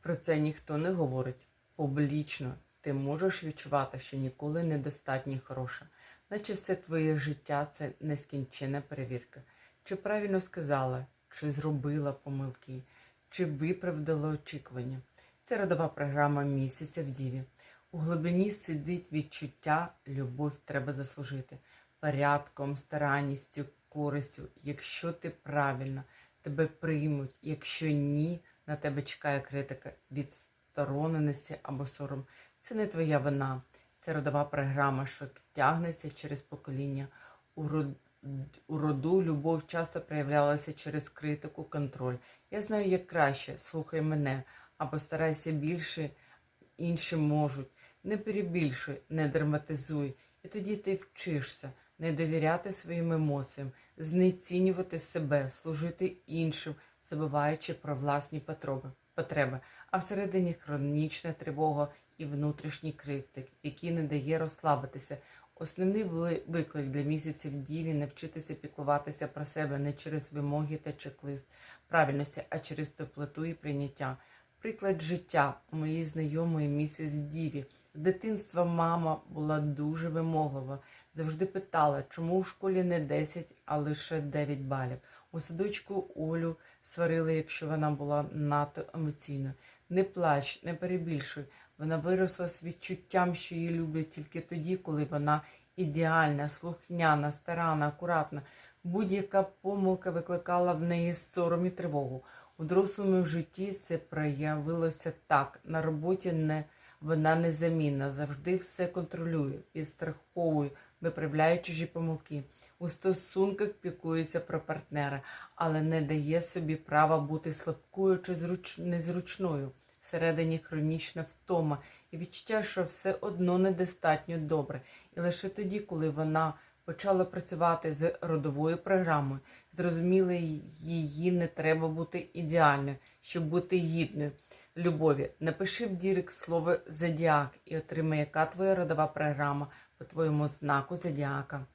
Про це ніхто не говорить. Публічно ти можеш відчувати, що ніколи недостатньо хороша, наче все твоє життя це нескінчена перевірка. Чи правильно сказала, чи зробила помилки, чи виправдала очікування. Це родова програма місяця в діві. У глибині сидить відчуття, любов треба заслужити порядком, старанністю, користю. Якщо ти правильно, тебе приймуть, якщо ні, на тебе чекає критика, відстороненості або сором. Це не твоя вина. Це родова програма, що тягнеться через покоління. У род- у роду любов часто проявлялася через критику, контроль. Я знаю, як краще, слухай мене, або старайся більше, інші можуть. Не перебільшуй, не драматизуй. І тоді ти вчишся не довіряти своїм емоціям, знецінювати себе, служити іншим, забуваючи про власні потреби. А всередині хронічна тривога і внутрішній критик, який не дає розслабитися. Основний виклик для місяців діві навчитися піклуватися про себе не через вимоги та чек-лист правильності, а через теплоту і прийняття. Приклад життя моїй знайомої місяць діві. Дитинства мама була дуже вимоглива. Завжди питала, чому у школі не 10, а лише 9 балів. У садочку Олю сварили, якщо вона була надто емоційною. Не плач, не перебільшуй. Вона виросла з відчуттям, що її люблять тільки тоді, коли вона ідеальна, слухняна, старана, акуратна. Будь-яка помилка викликала в неї сором і тривогу. У дорослому житті це проявилося так. На роботі не вона незамінна, завжди все контролює, підстраховує, виправляє чужі помилки. У стосунках піклується про партнера, але не дає собі права бути слабкою чи зруч... незручною. Всередині хронічна втома і відчуття, що все одно недостатньо добре. І лише тоді, коли вона почала працювати з родовою програмою, зрозуміла, її не треба бути ідеальною, щоб бути гідною любові. Напиши в дірик, слово зодіак і отримай, яка твоя родова програма по твоєму знаку зодіака.